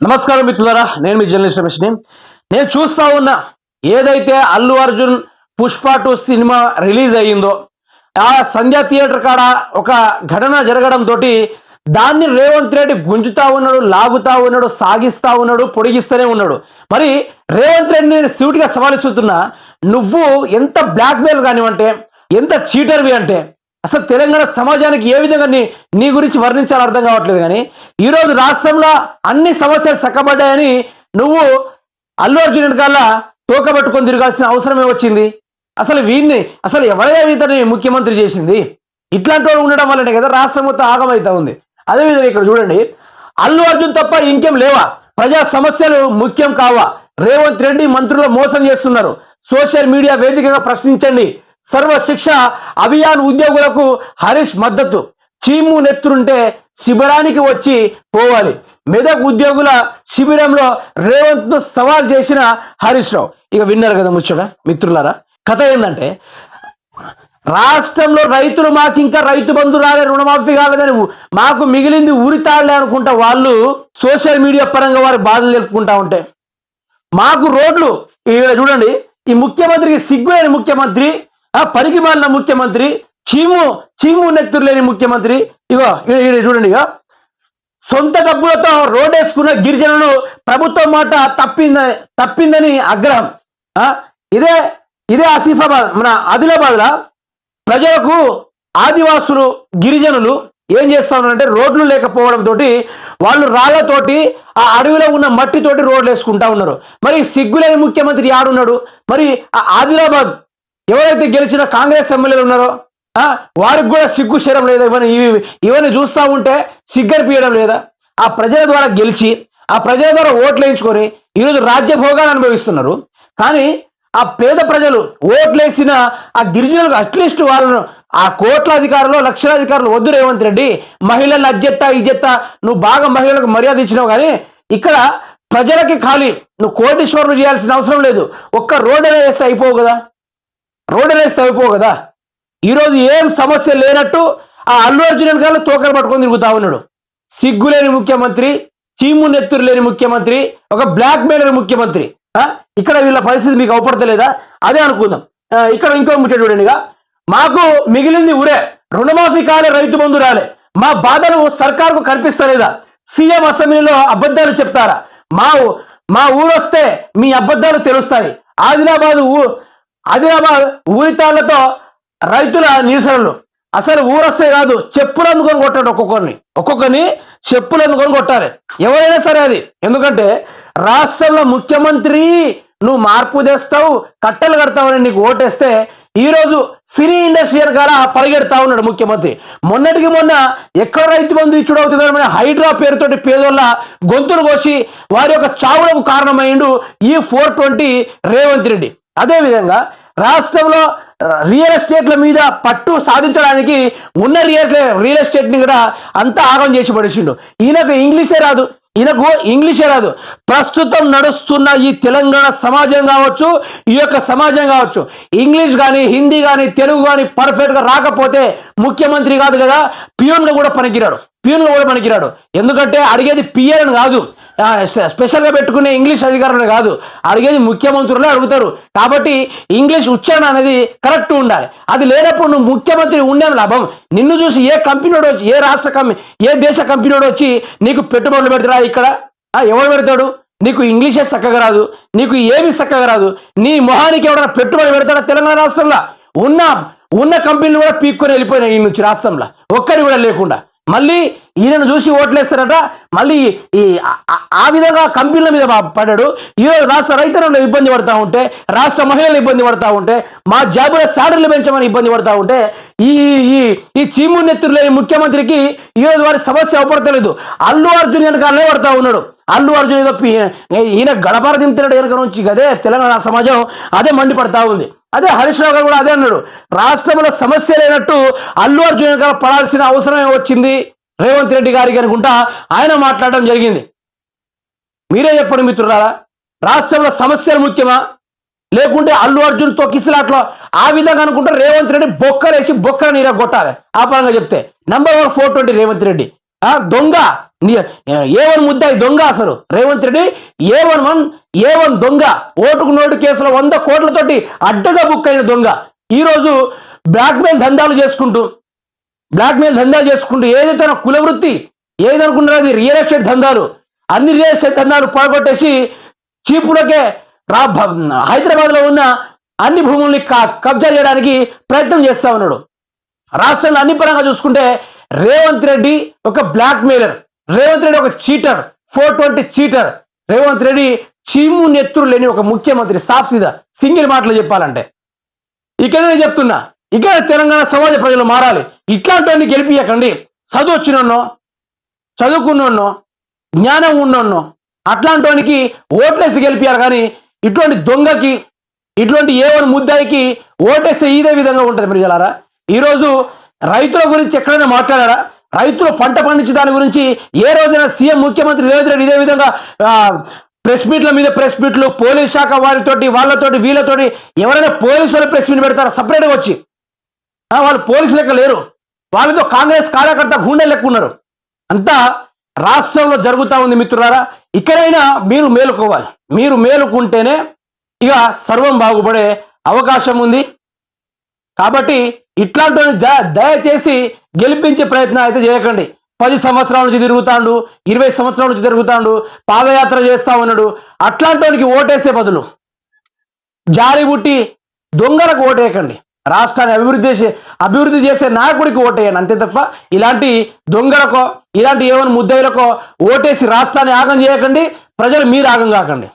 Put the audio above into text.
నమస్కారం మిత్రులారా నేను మీ జర్నలిస్ట్ రమేష్ని నేను చూస్తా ఉన్నా ఏదైతే Allu Arjun Pushpa two cinema release అయ్యిందో ఆ సంధ్యా థియేటర్ కాడ ఒక ఘటన జరగడం తోటి దాన్ని రేవంత్ రెడ్డి గుంజుతా ఉన్నాడు లాగుతా ఉన్నాడు సాగిస్తా ఉన్నాడు పొడిగిస్తూనే ఉన్నాడు. మరి రేవంత్ రెడ్డి నేను సూటిగా సవాలిస్తున్నా నువ్వు ఎంత బ్లాక్మెయిల్ కానివంటే ఎంత చీటర్వి అంటే అసలు తెలంగాణ సమాజానికి ఏ విధంగా నీ నీ గురించి వర్ణించాలో అర్థం కావట్లేదు కానీ ఈరోజు రాష్ట్రంలో అన్ని సమస్యలు చక్కబడ్డాయని నువ్వు అల్లు అర్జున్ వెనకాల తోకబట్టుకొని తిరగాల్సిన అవసరమే వచ్చింది అసలు వీడిని అసలు ఎవరైనా ఇతని ముఖ్యమంత్రి చేసింది? ఇట్లాంటి వాడు ఉండడం వల్లనే కదా రాష్ట్రం మొత్తం ఆగమవుతా ఉంది. అదేవిధంగా ఇక్కడ చూడండి అల్లు అర్జున్ తప్ప ఇంకేం లేవా? ప్రజా సమస్యలు ముఖ్యం కావా? రేవంత్ రెడ్డి మంత్రులు మోసం చేస్తున్నారు. సోషల్ మీడియా వేదికగా ప్రశ్నించండి. సర్వ శిక్ష అభియాన్ ఉద్యోగులకు హరీష్ మద్దతు. చీము నెత్తురుంటే శిబిరానికి వచ్చి పోవాలి. మెదక్ ఉద్యోగుల శిబిరంలో రేవంత్ను సవాల్ చేసిన హరీష్ రావు. ఇక విన్నారు కదా ముచ్చట మిత్రులారా? కథ ఏంటంటే రాష్ట్రంలో రైతులు మాకు ఇంకా రైతు బంధు రాలే రుణమాఫీ కాలేదని మాకు మిగిలింది ఊరితాళ్ళే అనుకుంటా వాళ్ళు సోషల్ మీడియా పరంగా వారి బాధలు తెలుపుకుంటా ఉంటే. మాకు రోడ్లు ఇక్కడ చూడండి ఈ ముఖ్యమంత్రికి సిగ్గు అయిన ముఖ్యమంత్రి ఆ పనికి మాలిన ముఖ్యమంత్రి చీము చీము నెత్తురు లేని ముఖ్యమంత్రి ఇగో చూడండి ఇక సొంత డబ్బులతో రోడ్డేసుకున్న గిరిజనులు ప్రభుత్వం మాట తప్పింద తప్పిందని ఆగ్రహం. ఆ, ఇదే ఇదే ఆసిఫాబాద్ మన ఆదిలాబాద్లో ప్రజలకు ఆదివాసులు గిరిజనులు ఏం చేస్తా ఉన్నారంటే రోడ్లు లేకపోవడం తోటి వాళ్ళు రాళ్ళతోటి ఆ అడవిలో ఉన్న మట్టితోటి రోడ్లు వేసుకుంటా ఉన్నారు. మరి సిగ్గులేని ముఖ్యమంత్రి ఆడున్నాడు మరి ఆ ఆదిలాబాద్ ఎవరైతే గెలిచిన కాంగ్రెస్ ఎమ్మెల్యేలు ఉన్నారో వారికి కూడా సిగ్గు శరం లేదా ఇవన్నీ ఇవి- ఇవన్నీ చూస్తూ ఉంటే సిగ్గరిపియడం లేదా? ఆ ప్రజల ద్వారా గెలిచి ఆ ప్రజల ద్వారా ఓట్లు వేయించుకొని ఈరోజు రాజ్యభోగాలు అనుభవిస్తున్నారు. కానీ ఆ పేద ప్రజలు ఓట్లేసిన ఆ గిరిజనులకు అట్లీస్ట్ వాళ్ళను ఆ కోట్ల అధికారులు లక్షల అధికారులు వద్దు రేవంత్ రెడ్డి మహిళలను అజ్జెత్త ఇజ్జెత్త నువ్వు బాగా మహిళలకు మర్యాద ఇచ్చినావు కానీ ఇక్కడ ప్రజలకి ఖాళీ నువ్వు కోటీశ్వరులు చేయాల్సిన అవసరం లేదు. ఒక్క రోడ్డు వేస్తే అయిపోవు కదా. రోడ్డు వేస్తే తవ్విపో కదా. ఈరోజు ఏం సమస్య లేనట్టు ఆ అల్లు అర్జున్ వెనకాల తోకలు పట్టుకొని తిరుగుతా ఉన్నాడు. సిగ్గులేని ముఖ్యమంత్రి చీము నెత్తురు లేని ముఖ్యమంత్రి ఒక బ్లాక్ మెయిలర్ ముఖ్యమంత్రి. ఇక్కడ వీళ్ళ పరిస్థితి మీకు అవపడతలేదా? అదే అనుకుందాం. ఇక్కడ ఇంకో ముచ్చట చూడండిగా. మాకు మిగిలింది ఊరే. రుణమాఫీ కాలే రైతు బంధు రాలే. మా బాధలు సర్కార్కు కనిపిస్తలేదా? సీఎం అసెంబ్లీలో అబద్ధాలు చెప్తారా? మా ఊ- మా ఊరొస్తే మీ అబద్ధాలు తెలుస్తాయి. ఆదిలాబాద్ ఊ ఆదిలాబాద్ ఊరితాళ్ళతో రైతుల నిరసనలు అసలు ఊరొస్తే కాదు చెప్పులు అందుకొని కొట్టాడు ఒక్కొక్కరిని. ఒక్కొక్కరిని చెప్పులు అందుకొని కొట్టాలి. ఎవరైనా సరే అది. ఎందుకంటే రాష్ట్రంలో ముఖ్యమంత్రి నువ్వు మార్పు తెస్తావు కట్టలు కడతావని నీకు ఓటేస్తే ఈరోజు సినీ ఇండస్ట్రీ వెనకాల పరిగెడతా ఉన్నాడు ముఖ్యమంత్రి. మొన్నటికి మొన్న ఎక్కడ రైతు బంధు ఇచ్చుడు అవుతుందో హైడ్రా పేరుతోటి పేదోళ్ళ గొంతులు కోసి వారి యొక్క చావులకు కారణమైండు ఈ ఫోర్ ట్వంటీ రేవంత్ రెడ్డి. అదేవిధంగా రాష్ట్రంలో రియల్ ఎస్టేట్ల మీద పట్టు సాధించడానికి ఉన్న రియల్ రియల్ ఎస్టేట్ని కూడా అంతా ఆగం చేసి పడేసిండు. ఈయనకు ఇంగ్లీషే రాదు. ఈయనకు ఇంగ్లీషే రాదు. ప్రస్తుతం నడుస్తున్న ఈ తెలంగాణ సమాజం కావచ్చు ఈ యొక్క సమాజం కావచ్చు ఇంగ్లీష్ కానీ హిందీ కానీ తెలుగు కానీ పర్ఫెక్ట్గా రాకపోతే ముఖ్యమంత్రి కాదు కదా పియూన్గా కూడా పనికిరాడు. పియూన్గా కూడా పనికిరాడు. ఎందుకంటే అడిగేది పిఎన్ అని కాదు. స్పెషల్గా పెట్టుకునే ఇంగ్లీష్ అధికారులు కాదు. అడిగేది ముఖ్యమంత్రులే అడుగుతారు. కాబట్టి ఇంగ్లీష్ ఉచ్చారణ అనేది కరెక్ట్ ఉండాలి. అది లేనప్పుడు నువ్వు ముఖ్యమంత్రి ఉండేం లాభం. నిన్ను చూసి ఏ కంపెనీ వచ్చి ఏ రాష్ట్ర కంపెనీ ఏ దేశ కంపెనీ వచ్చి నీకు పెట్టుబడులు పెడతారా ఇక్కడ? ఆ, ఎవడు పెడతాడు? నీకు ఇంగ్లీషే చక్కగా రాదు. నీకు ఏమి చక్కగా రాదు. నీ మొహానికి ఎవడైనా పెట్టుబడి పెడతాడా తెలంగాణ రాష్ట్రంలో? ఉన్న ఉన్న కంపెనీలు కూడా పీక్కొని వెళ్ళిపోయినాయి ఈ నుంచి రాష్ట్రంలో. ఒక్కడి కూడా లేకుండా. మళ్ళీ ఈయనను చూసి ఓట్లేస్తారట. మళ్ళీ ఈ ఆ- విధంగా కంపెనీల మీద పడ్డాడు. ఈరోజు రాష్ట్ర రైతులను ఇబ్బంది పడతా ఉంటే రాష్ట్ర మహిళలు ఇబ్బంది పడతా ఉంటే మా జాబుల శాలరీలు పెంచమని ఇబ్బంది పడతా ఉంటే ఈ ఈ ఈ చీము నెత్తురు లేని ముఖ్యమంత్రికి ఈరోజు వారి సమస్య అవపడతలేదు. అల్లు అర్జున్ వెనకాలనే పడతా ఉన్నాడు. అల్లు అర్జున్ ఏదో ఈయన గడపర దింపుతున్నాడు వెనక నుంచి అదే తెలంగాణ సమాజం అదే మండిపడతా ఉంది. అదే హరీష్ రావు గారు కూడా అదే అన్నాడు. రాష్ట్రంలో సమస్య లేనట్టు అల్లు అర్జున్ గారు పడాల్సిన అవసరమే వచ్చింది రేవంత్ రెడ్డి గారికి అనుకుంటా ఆయన మాట్లాడడం జరిగింది. మీరే చెప్పండి మిత్రులారా రాష్ట్రంలో సమస్యలు ముఖ్యమా? లేకుంటే అల్లు అర్జున్ తొక్కిసలాట్లో ఆ విధంగా అనుకుంటే రేవంత్ రెడ్డి బొక్కలేసి బొక్కల నీర కొట్టాలి. ఆ పరంగా చెప్తే number one four twenty Revanth Reddy. ఆ దొంగ ఏ వన్ ముద్దాయి దొంగ అసలు. Revanth Reddy A one one A one దొంగ. ఓటుకు నోటు కేసులో వంద కోట్లతోటి అడ్డగా బుక్ అయిన దొంగ. ఈరోజు బ్లాక్మెయిల్ దందాలు చేసుకుంటూ బ్లాక్మెయిల్ దందాలు చేసుకుంటూ ఏదైతే నా కుల వృత్తి అది రియల్ ఎస్టేట్ దందాలు. అన్ని రియల్ ఎస్టేట్ దందాలు పోగొట్టేసి చీపులకే రా హైదరాబాద్లో ఉన్న అన్ని భూముల్ని క- కబ్జా చేయడానికి ప్రయత్నం చేస్తా ఉన్నాడు. రాష్ట్రంలో అన్ని పరంగా చూసుకుంటే రేవంత్ రెడ్డి ఒక బ్లాక్ మెయిలర్ రేవంత్ రెడ్డి ఒక cheater four twenty cheater. Revanth Reddy చీము నెత్తురు లేని ఒక ముఖ్యమంత్రి సాఫ్ సీదా. సింగిల్ మాటలు చెప్పాలంటే. ఇక్కడ నేను చెప్తున్నా ఇక్కడ తెలంగాణ సమాజ ప్రజలు మారాలి. ఇట్లాంటి గెలిపియకండి చదువు వచ్చినోన్నో చదువుకున్నోన్నో జ్ఞానం ఉన్నోన్నో అట్లాంటి ఓట్లేసి గెలిపియాలి కానీ ఇటువంటి దొంగకి ఇటువంటి ఏవని ముద్దాయికి ఓటేస్తే ఇదే విధంగా ఉంటుంది మీరు ప్రజలారా ఈరోజు రైతుల గురించి ఎక్కడైనా మాట్లాడారా? రైతులు పంట పండించే దాని గురించి ఏ రోజైనా సీఎం ముఖ్యమంత్రి రేవంత్ రెడ్డి ఇదే విధంగా ప్రెస్ మీట్ల మీద ప్రెస్ మీట్లు పోలీస్ శాఖ వారితోటి వాళ్ళతోటి వీళ్ళతోటి ఎవరైనా పోలీసు వాళ్ళు ప్రెస్ మీట్ పెడతారా? సపరేట్గా వచ్చి. వాళ్ళు పోలీసు లెక్క లేరు. వాళ్ళతో కాంగ్రెస్ కార్యకర్త గుండె లెక్క ఉన్నారు. అంతా రాష్ట్రంలో జరుగుతూ ఉంది మిత్రులారా. ఇక్కడైనా మీరు మేలుకోవాలి. మీరు మేలుకుంటేనే ఇక సర్వం బాగుపడే అవకాశం ఉంది. కాబట్టి ఇట్లాంటి జ- దయచేసి గెలిపించే ప్రయత్నం అయితే చేయకండి. పది సంవత్సరాల నుంచి తిరుగుతాండు ఇరవై సంవత్సరాల నుంచి తిరుగుతాండు పాదయాత్ర చేస్తా ఉన్నాడు. అట్లాంటి వానికి ఓటేసే బదులు జారి బుట్టి దొంగలకు ఓటేయకండి. రాష్ట్రాన్ని అభివృద్ధి చేసే అభివృద్ధి చేసే నాయకుడికి ఓటేయండి. అంతే తప్ప ఇలాంటి దొంగలకో ఇలాంటి ఏమైనా ముద్దైలకో ఓటేసి రాష్ట్రాన్ని ఆగం చేయకండి. ప్రజలు మీరు ఆగం కాకండి.